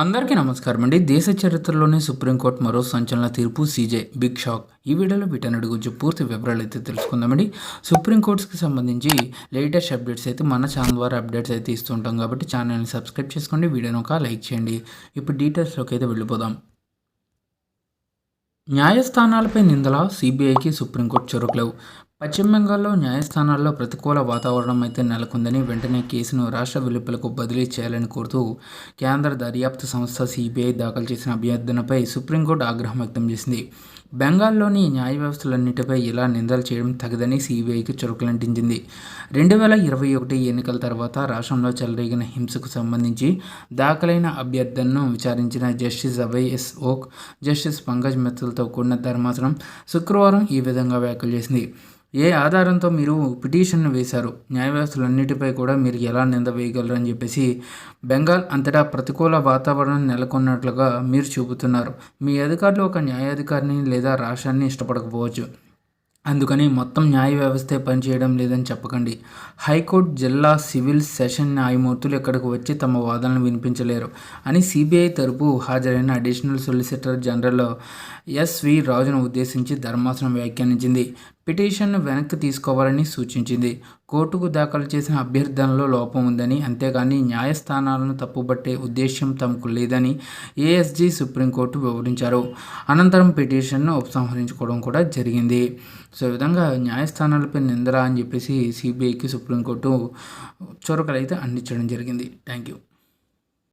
అందరికీ నమస్కారం అండి. దేశ చరిత్రలోనే సుప్రీంకోర్టు మరో సంచలన తీర్పు సీజే బిగ్ షాక్. ఈ వీడియోలో వీటన్నిటి గురించి పూర్తి వివరాలు అయితే తెలుసుకుందామండి. సుప్రీంకోర్టుకి సంబంధించి లేటెస్ట్ అప్డేట్స్ అయితే మన ఛానల్ ద్వారా అప్డేట్స్ అయితే ఇస్తుంటాం కాబట్టి ఛానల్ని సబ్స్క్రైబ్ చేసుకోండి. వీడియోని ఒక లైక్ చేయండి. ఇప్పుడు డీటెయిల్స్లోకి అయితే వెళ్ళిపోదాం. న్యాయస్థానాలపై నిందల సిబిఐకి సుప్రీంకోర్టు చొరకలేవు పశ్చిమ బెంగాల్లో న్యాయస్థానాల్లో ప్రతికూల వాతావరణం అయితే నెలకొందని వెంటనే కేసును రాష్ట్ర వెలుపలకు బదిలీ చేయాలని కోరుతూ కేంద్ర దర్యాప్తు సంస్థ సిబిఐ దాఖలు చేసిన అభ్యర్థనపై సుప్రీంకోర్టు ఆగ్రహం వ్యక్తం చేసింది. బెంగాల్లోని న్యాయ వ్యవస్థలన్నిటిపై ఇలా నిందలు చేయడం తగదని సిబిఐకి చురుకులంటించింది రెండు వేల ఇరవై ఒకటి ఎన్నికల తర్వాత రాష్ట్రంలో చెలరేగిన హింసకు సంబంధించి దాఖలైన అభ్యర్థనను విచారించిన justice Abhay S Oka justice Pankaj మెత్తలతో కూడిన ధర్మాసనం శుక్రవారం ఈ విధంగా వ్యాఖ్యలు చేసింది. ఏ ఆధారంతో మీరు పిటిషన్ను వేశారు? న్యాయ వ్యవస్థలన్నిటిపై కూడా మీరు ఎలా నింద వేయగలరు అని చెప్పేసి బెంగాల్ అంతటా ప్రతికూల వాతావరణం నెలకొన్నట్లుగా మీరు చూపుతున్నారు. మీ అధికారులు ఒక న్యాయాధికారిని లేదా రాష్ట్రాన్ని ఇష్టపడకపోవచ్చు. అందుకని మొత్తం న్యాయ వ్యవస్థే పనిచేయడం లేదని చెప్పకండి. హైకోర్టు జిల్లా సివిల్ సెషన్ న్యాయమూర్తులు ఇక్కడికి వచ్చి తమ వాదనలు వినిపించలేరు అని సిబిఐ తరపు హాజరైన అడిషనల్ సొలిసిటర్ జనరల్ ఎస్వి రాజును ఉద్దేశించి ధర్మాసనం వ్యాఖ్యానించింది. పిటిషన్ను వెనక్కి తీసుకోవాలని సూచించింది. కోర్టుకు దాఖలు చేసిన అభ్యర్థనలో లోపం ఉందని అంతేగాని న్యాయస్థానాలను తప్పుబట్టే ఉద్దేశ్యం తమకు లేదని ఏఎస్జీ సుప్రీంకోర్టు వివరించారు. అనంతరం పిటిషన్ను ఉపసంహరించుకోవడం కూడా జరిగింది. సో ఈ విధంగా న్యాయస్థానాలపై నిందర అని చెప్పేసి సిబిఐకి సుప్రీంకోర్టు చొరకలు అయితే అందించడం జరిగింది. Thank you.